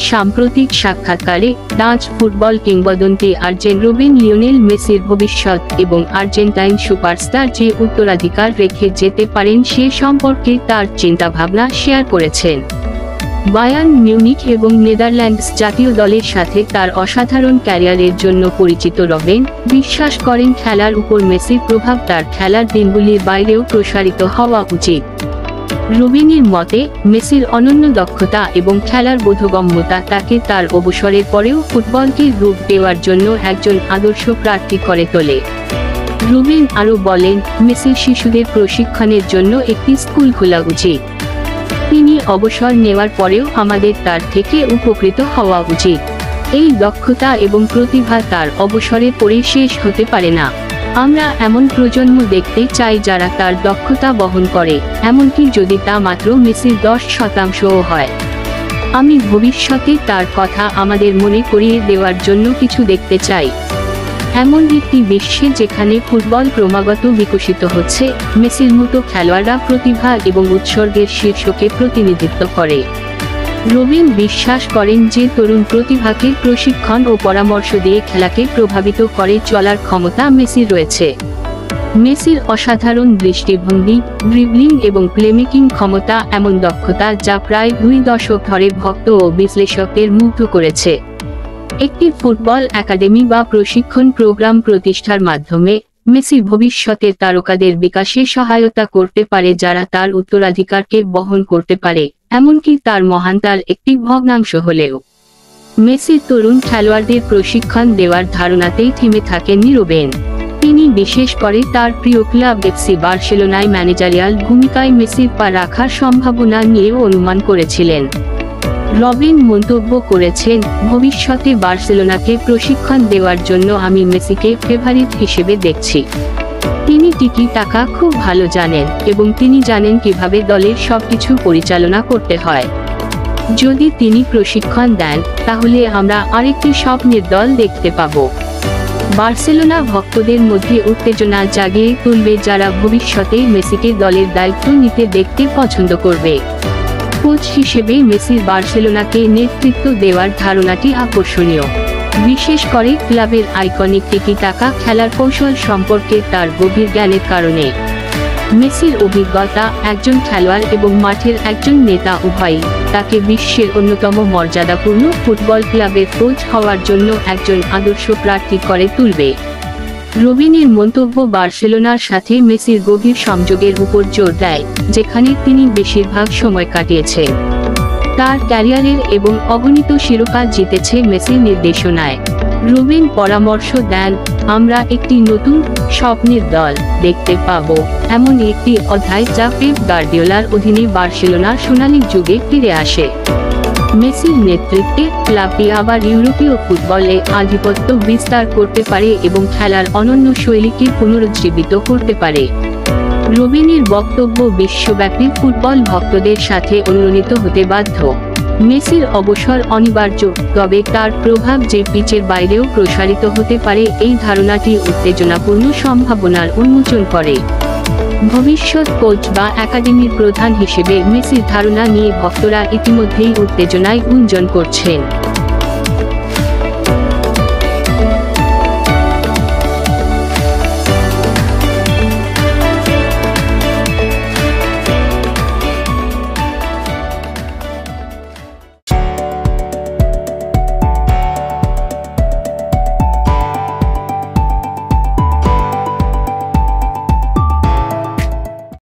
সাম্প্রতিক সাক্ষাৎকারে Dutch football কিংবদন্তি আর্জেন রুবিন লিওনেল মেসির ভবিষ্যৎ এবং আর্জেন্টাইন সুপারস্টার যে উত্তরাধিকার রেখে যেতে পারেন সে সম্পর্কে তার চিন্তাভাবনা শেয়ার করেছেন। বায়ান মিউনিক এবং নেদারল্যান্ডস জাতীয় দলের সাথে তার অসাধারণ ক্যারিয়ারের জন্য পরিচিত রবেন। বিশ্বাস করেন, খেলার উপর মেসির প্রভাব তার খেলার দিনগুলির বাইরেও প্রসারিত হওয়া উচিত। রুবিনের মতে, মেসির অনন্য দক্ষতা এবং খেলার বোধগম্যতা তাকে তার অবসরের পরেও ফুটবলকে রূপ দেওয়ার জন্য একজন আদর্শ প্রার্থী করে তোলে। রুবিন আরও বলেন, মেসির শিশুদের প্রশিক্ষণের জন্য একটি স্কুল খোলা উচিত। তিনি অবসর নেওয়ার পরেও আমাদের তার থেকে উপকৃত হওয়া উচিত। এই দক্ষতা এবং প্রতিভা তার অবসরে পরে শেষ হতে পারে না। আমরা এমন প্রজন্ম দেখতে চাই যারা তার দক্ষতা বহন করে, এমনকি যদি তা মাত্র মেসির দশ শতাংশও হয়। আমি ভবিষ্যতে তার কথা আমাদের মনে করিয়ে দেওয়ার জন্য কিছু দেখতে চাই। এমন একটি বিশ্বে যেখানে ফুটবল ক্রমাগত বিকশিত হচ্ছে, মেসির মতো খেলোয়াড়রা প্রতিভা এবং উৎসর্গের শীর্ষকে প্রতিনিধিত্ব করে। রবিন বিশ্বাস করেন যে তরুণ প্রতিভাকে প্রশিক্ষণ ও পরামর্শ দিয়ে খেলাকে প্রভাবিত করে চলার ক্ষমতা মেসির রয়েছে। মেসির অসাধারণ দৃষ্টিভঙ্গি ড্রিবলিং এবং প্লেমেকিং ক্ষমতা এমন দক্ষতা যা প্রায় দুই দশক ধরে ভক্ত ও বিশ্লেষকদের মুগ্ধ করেছে। একটি ফুটবল একাডেমি বা প্রশিক্ষণ প্রোগ্রাম প্রতিষ্ঠার মাধ্যমে মেসি ভবিষ্যতের তারকাদের বিকাশে সহায়তা করতে পারে যারা তার উত্তরাধিকারকে বহন করতে পারে। এমনকি তার মহানতার একটি ভগ্নাংশ হলেও। মেসির তরুণ খেলোয়াড়দের প্রশিক্ষণ দেওয়ার ধারণাতেই থেমে থাকেননি রোবেন। তিনি বিশেষ করে তার প্রিয় ক্লাব এফসি বার্সেলোনায় ম্যানেজারিয়াল ভূমিকায় মেসির পা রাখার সম্ভাবনা নিয়েও অনুমান করেছিলেন। রবিন মন্তব্য করেছেন, ভবিষ্যতে বার্সেলোনাকে প্রশিক্ষণ দেওয়ার জন্য আমি মেসিকে ফেভারিট হিসেবে দেখছি। তিনি টিকি টাকা খুব ভালো জানেন এবং তিনি জানেন কীভাবে দলের সবকিছু পরিচালনা করতে হয়। যদি তিনি প্রশিক্ষণ দেন, তাহলে আমরা আরেকটি স্বপ্নের দল দেখতে পাব। বার্সেলোনা ভক্তদের মধ্যে উত্তেজনা জাগিয়ে তুলবে যারা ভবিষ্যতে মেসিকে দলের দায়িত্ব নিতে দেখতে পছন্দ করবে। কোচ হিসেবে মেসির বার্সেলোনাকে নেতৃত্ব দেওয়ার ধারণাটি আকর্ষণীয়। বিশেষ করে ক্লাবের আইকনিক টিকি টাকা খেলার কৌশল সম্পর্কে তার গভীর জ্ঞানের কারণে। মেসির অভিজ্ঞতা একজন খেলোয়াড় এবং মাঠের একজন নেতা উভয়ই তাকে বিশ্বের অন্যতম মর্যাদাপূর্ণ ফুটবল ক্লাবের কোচ হওয়ার জন্য একজন আদর্শ প্রার্থী করে তুলবে। রবিনের মন্তব্য বার্সেলোনার সাথে মেসির গভীর সংযোগের উপর জোর দেয়, যেখানে তিনি বেশিরভাগ সময় কাটিয়েছেন। তার ক্যারিয়ারের এবং অগণিত শিরোপা জিতেছে মেসির নির্দেশনায়। রুবিন পরামর্শ দেন, আমরা একটি নতুন স্বপ্নের দল দেখতে পাব। এমন একটি অধ্যায় যা পেপ গার্ডিওলার অধীনে বার্সেলোনার সোনালী যুগে ফিরে আসে। মেসির নেতৃত্বে ক্লাবটি আবার ইউরোপীয় ফুটবলে আধিপত্য বিস্তার করতে পারে এবং খেলার অনন্য শৈলীকে পুনরুজ্জীবিত করতে পারে। রবিনের বক্তব্য বিশ্বব্যাপী ফুটবল ভক্তদের সাথে অনুরণিত হতে বাধ্য। মেসির অবসর অনিবার্য, তবে তার প্রভাব যে পিচের বাইরেও প্রসারিত হতে পারে এই ধারণাটি উত্তেজনাপূর্ণ সম্ভাবনার উন্মোচন করে। ভবিষ্যৎ কোচ বা একাডেমির প্রধান হিসেবে মেসির ধারণা নিয়ে ভক্তরা ইতিমধ্যেই উত্তেজনায় গুঞ্জন করছেন।